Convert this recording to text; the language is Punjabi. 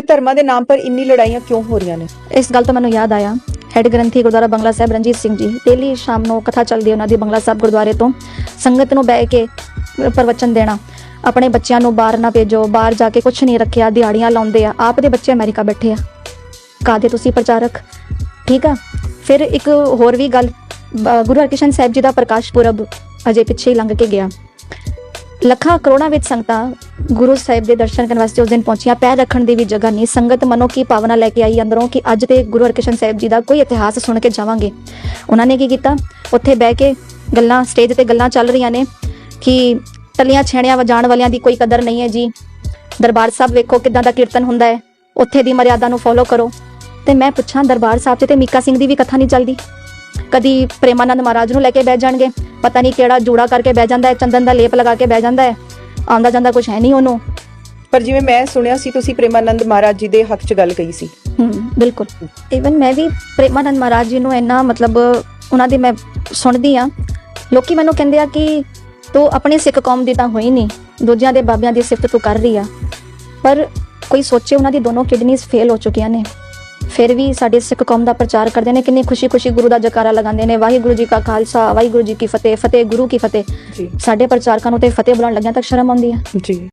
ਤੇ ਧਰਮਾਂ ਦੇ ਨਾਮ ਪਰ ਇੰਨੀ ਲੜਾਈਆਂ ਕਿਉਂ ਹੋ ਰਹੀਆਂ ਨੇ? ਇਸ ਗੱਲ ਤੋਂ ਮੈਨੂੰ ਯਾਦ ਆਇਆ, ਹੈਡ ਗ੍ਰੰਥੀ ਗੁਰਦੁਆਰਾ ਬੰਗਲਾ ਸਾਹਿਬ ਰਣਜੀਤ ਸਿੰਘ ਜੀ ਡੇਲੀ ਸ਼ਾਮ ਨੂੰ ਕਥਾ ਚੱਲਦੀ ਉਹਨਾਂ ਦੀ ਬੰਗਲਾ ਸਾਹਿਬ ਗੁਰਦੁਆਰੇ ਤੋਂ। ਸੰਗਤ ਨੂੰ ਬਹਿ ਕੇ ਪ੍ਰਵਚਨ ਦੇਣਾ, ਆਪਣੇ ਬੱਚਿਆਂ ਨੂੰ ਬਾਹਰ ਨਾ ਭੇਜੋ, ਬਾਹਰ ਜਾ ਕੇ ਕੁਝ ਨਹੀਂ ਰੱਖਿਆ, ਦਿਹਾੜੀਆਂ ਲਾਉਂਦੇ ਆ, ਆਪ ਦੇ ਬੱਚੇ ਅਮਰੀਕਾ ਬੈਠੇ ਆ। ਕਾਦੇ ਤੁਸੀਂ ਪ੍ਰਚਾਰਕ? ਠੀਕ ਆ? ਫਿਰ ਇੱਕ ਹੋਰ ਵੀ ਗੱਲ ਗੁਰੂ ਹਰਕ੍ਰਿਸ਼ਨ ਸਾਹਿਬ ਜੀ ਦਾ ਪ੍ਰਕਾਸ਼ ਪੁਰਬ ਅਜੇ ਪਿੱਛੇ ਲੰਘ ਕੇ ਗਿਆ। ਲੱਖਾਂ ਕਰੋੜਾਂ ਵਿੱਚ ਸੰਗਤਾਂ ਗੁਰੂ ਸਾਹਿਬ ਦੇ ਦਰਸ਼ਨ ਕਰਨ ਵਾਸਤੇ ਉਸ ਦਿਨ ਪਹੁੰਚੀਆਂ। ਪੈਰ ਰੱਖਣ ਦੀ ਵੀ ਜਗ੍ਹਾ ਨਹੀਂ। ਸੰਗਤ ਮਨੋ ਕੀ ਭਾਵਨਾ ਲੈ ਕੇ ਆਈ ਅੰਦਰੋਂ ਕਿ ਅੱਜ ਤੇ ਗੁਰੂ ਹਰਕ੍ਰਿਸ਼ਨ ਸਾਹਿਬ ਜੀ ਦਾ ਕੋਈ ਇਤਿਹਾਸ ਸੁਣ ਕੇ ਜਾਵਾਂਗੇ। ਉਹਨਾਂ ਨੇ ਕੀ ਕੀਤਾ? ਉੱਥੇ ਬਹਿ ਕੇ ਗੱਲਾਂ, ਸਟੇਜ ਤੇ ਗੱਲਾਂ ਚੱਲ ਰਹੀਆਂ ਨੇ ਕਿ ਟੱਲੀਆਂ ਛੇੜਿਆਂ ਵਜਾਣ ਵਾਲਿਆਂ ਦੀ ਕੋਈ ਕਦਰ ਨਹੀਂ ਹੈ ਜੀ। ਦਰਬਾਰ ਸਾਹਿਬ ਵੇਖੋ ਕਿਦਾਂ ਦਾ ਕੀਰਤਨ ਹੁੰਦਾ ਹੈ। ਉੱਥੇ ਦੀ ਮਰਿਆਦਾ ਨੂੰ ਫੋਲੋ ਕਰੋ। ਤੇ ਮੈਂ ਪੁੱਛਾਂ, ਦਰਬਾਰ ਸਾਹਿਬ 'ਚ ਤੇ ਮੀਕਾ ਸਿੰਘ ਦੀ ਵੀ ਕਥਾ ਨਹੀਂ ਚੱਲਦੀ? ਕਦੀ ਪ੍ਰੇਮਾਨੰਦ ਮਹਾਰਾਜ ਨੂੰ ਲੈ ਕੇ ਬਹਿ ਜਾਣਗੇ। ਪਤਾ ਨਹੀਂ ਕਿਹੜਾ ਜੂੜਾ ਕਰਕੇ ਬਹਿ ਜਾਂਦਾ ਹੈ ਚੰਦਨ ਦਾ ਲੇਪ ਲਗਾ ਕੇ ਬਹਿ ਜਾਂਦਾ ਹੈ। ਆਉਂਦਾ ਜਾਂਦਾ ਕੁਝ ਹੈ ਨਹੀਂ ਉਹਨੂੰ। ਪਰ ਜਿਵੇਂ ਮੈਂ ਸੁਣਿਆ ਸੀ ਤੁਸੀਂ ਪ੍ਰੇਮਾਨੰਦ ਮਹਾਰਾਜ ਜੀ ਦੇ ਹੱਕ 'ਚ ਗੱਲ ਕਹੀ ਸੀ। ਹਮ ਬਿਲਕੁਲ। ਇਵਨ ਮੈਂ ਵੀ ਪ੍ਰੇਮਾਨੰਦ ਮਹਾਰਾਜ ਜੀ ਨੂੰ ਇੰਨਾ ਮਤਲਬ ਉਹਨਾਂ ਦੀ ਮੈਂ ਸੁਣਦੀ ਆ ਲੋਕੀ ਮੈਨੂੰ ਕਹਿੰਦੇ ਆ ਕਿ ਤੂੰ ਆਪਣੀ ਸਿੱਖ ਕੌਮ ਦੀ ਤਾਂ ਹੋਈ ਨਹੀਂ ਦੂਜਿਆਂ ਦੇ ਬਾਬਿਆਂ ਦੀ ਸਿਫਤ ਤੂੰ ਕਰ ਰਹੀ ਆ। ਪਰ ਕੋਈ ਸੋਚੇ ਉਹਨਾਂ ਦੀ ਦੋਨੋਂ ਕਿਡਨੀਜ਼ ਫੇਲ ਹੋ ਚੁੱਕੀਆਂ ਨੇ। ਫਿਰ ਵੀ ਸਾਡੇ ਸਿੱਖ ਕੌਮ ਦਾ ਪ੍ਰਚਾਰ ਕਰਦੇ ਨੇ ਕਿੰਨੀ ਖੁਸ਼ੀ-ਖੁਸ਼ੀ ਗੁਰੂ ਦਾ ਜਕਾਰਾ ਲਗਾਉਂਦੇ ਨੇ ਵਾਹਿਗੁਰੂ ਜੀ ਕਾ ਖਾਲਸਾ ਵਾਹਿਗੁਰੂ ਜੀ ਕੀ ਫਤਿਹ ਫਤਿਹ ਗੁਰੂ ਕੀ ਫਤਿਹ। ਸਾਡੇ ਪ੍ਰਚਾਰਕਾਂ ਨੂੰ ਤੇ ਫਤਿਹ ਬੁਲਾਉਣ ਲੱਗਿਆਂ ਤੱਕ ਸ਼ਰਮ ਆਉਂਦੀ ਆ ਜੀ।